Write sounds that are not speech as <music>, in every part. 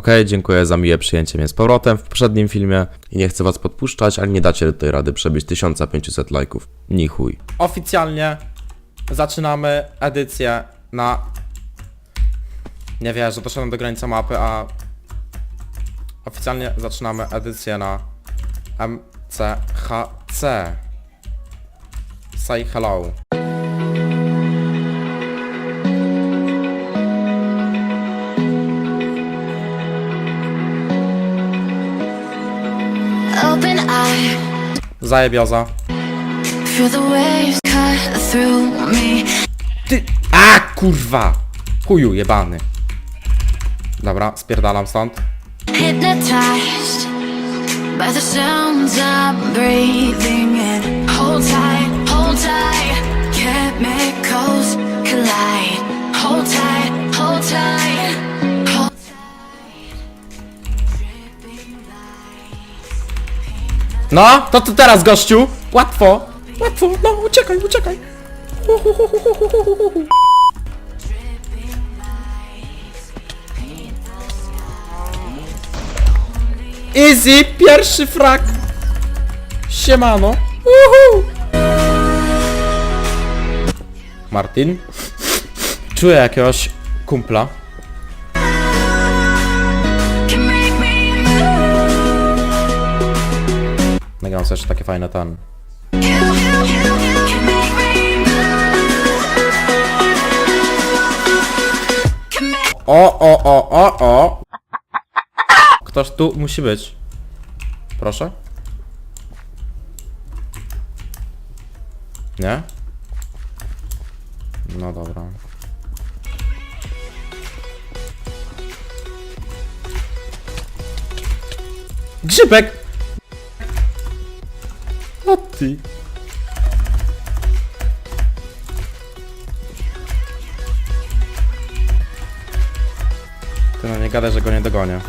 Okej, dziękuję za miłe przyjęcie mnie z powrotem w poprzednim filmie i nie chcę was podpuszczać, ale nie dacie tej rady przebić 1500 lajków. Ni chuj. Oficjalnie zaczynamy edycję na... Nie wierzę, doszedłem do granicy mapy, a... Oficjalnie zaczynamy edycję na MCHC. Say hello. Zajebioza. Ty... A kurwa! Chuju jebany. Dobra, spierdalam stąd. Hold tight, hold tight. No, to ty teraz gościu! Łatwo! Łatwo! No, uciekaj, uciekaj! Easy! Pierwszy frak! Siemano! Uhu. Martin? Czuję jakiegoś kumpla. Make me move. Can make O, o, o, o, o! Ktoś tu musi być. Proszę. Nie? No dobra. Grzybek! O ty. Ty no nie gadaj, że go nie dogonię.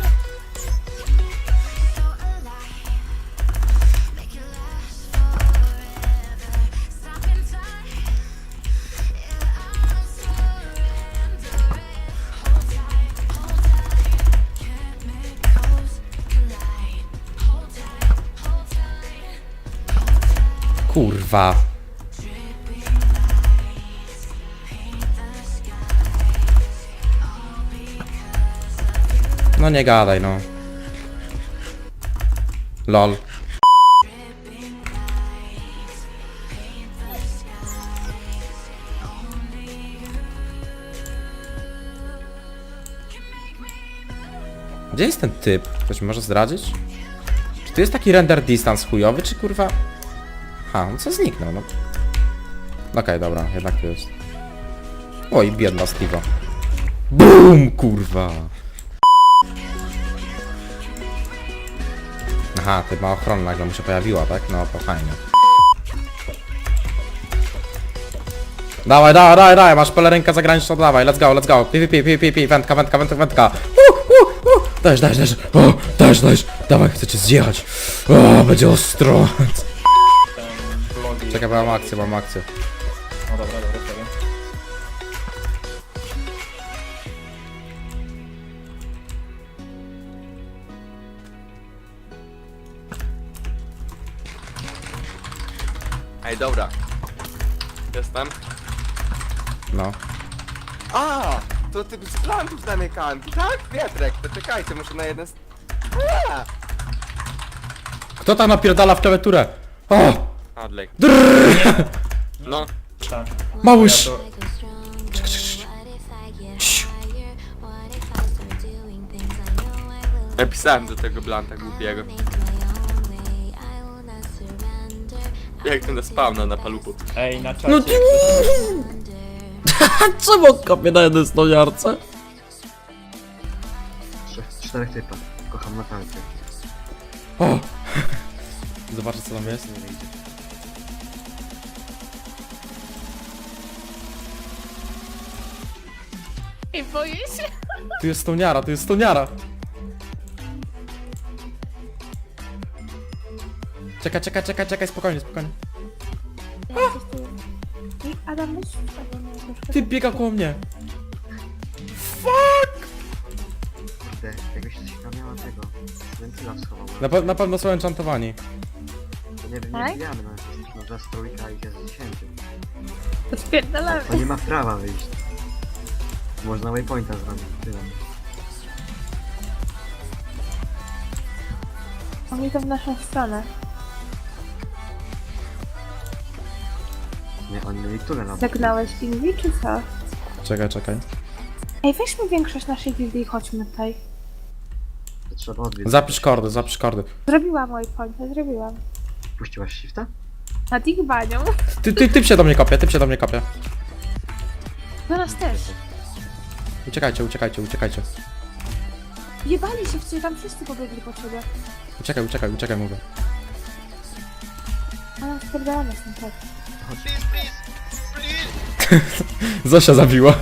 No nie gadaj, no. Lol. Gdzie jest ten typ? Ktoś może zdradzić? Czy to jest taki render distance chujowy, czy kurwa... Ha, on co zniknął, no. Okej, dobra, jednak tu jest. Oj, biedna Steve'a. BUM, kurwa! Aha, ty ma ochronę nagle mu się pojawiła, tak? No to fajnie. Dawaj, dawaj, dawaj, dawaj, masz pelerynkę zagraniczną, dawaj, let's go, let's go. Pi, pi, pi, pi, pi, wędka, wędka, wędka, wędka. Uh, uh, uh. Dajesz, dajesz, dajesz. O, dajesz, dajesz. Dawaj, chcę zjechać. O, będzie ostro. Czekaj, bo mam akcję, mam akcję. No dobra, dobra. Ej, dobra. Jestem. No. A, to ty z plantów zamykałem, tak? Pietrek, to czekajcie, muszę na jeden... A, Kto tam napierdala w klawiaturę? O, Adlek. No, Tak. małysz. napisałem do tego blanta głupiego. Jak ten na spawna na palubu. Ej, na czacie. No ty... Czemu on kopie na jednej stoniarce? Trzech, czterech typa. Kocham na tankę. O! Zobaczę co tam jest. I boję się. Tu jest stoniara, tu jest stoniara. Czekaj, czekaj, czekaj, czekaj, spokojnie, spokojnie. Adam, weź Adam, troszkę Ty biega koło mnie. Fuck! Kurde, jakbyś coś tam miała tego. Wentyla. Na, pe- na pewno są enchantowani. To nie wiem, Tak? nie wbijamy na jesteśmy za trójka i jest 10. To spierdalamy. To nie ma prawa wyjść. Można waypointa zrobić, tyle. Oni to w naszą stronę. Nie, oni mieli tunel na Zagnałeś Inwi, czy co? Czekaj, czekaj. Ej, weźmy większość naszej gildii i chodźmy tutaj. To trzeba odwiedzić. Zapisz kordy, zapisz kordy. Zrobiłam mój point, zrobiłam. Puściłaś shifta? Nad ich banią. Ty, ty, typ się do mnie kopie, typ się do mnie kopie. Do nas też. Uciekajcie, uciekajcie, uciekajcie. Jebali się w ciebie, tam wszyscy pobiegli po ciebie. Uciekaj, uciekaj, uciekaj, mówię. A nam spierdalamy stąd tak. <laughs> Zosia zabiła.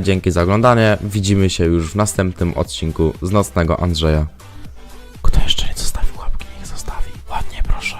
Dzięki za oglądanie. Widzimy się już w następnym odcinku z Nocnego Andrzeja. Kto jeszcze nie zostawił łapki, niech zostawi. Ładnie proszę.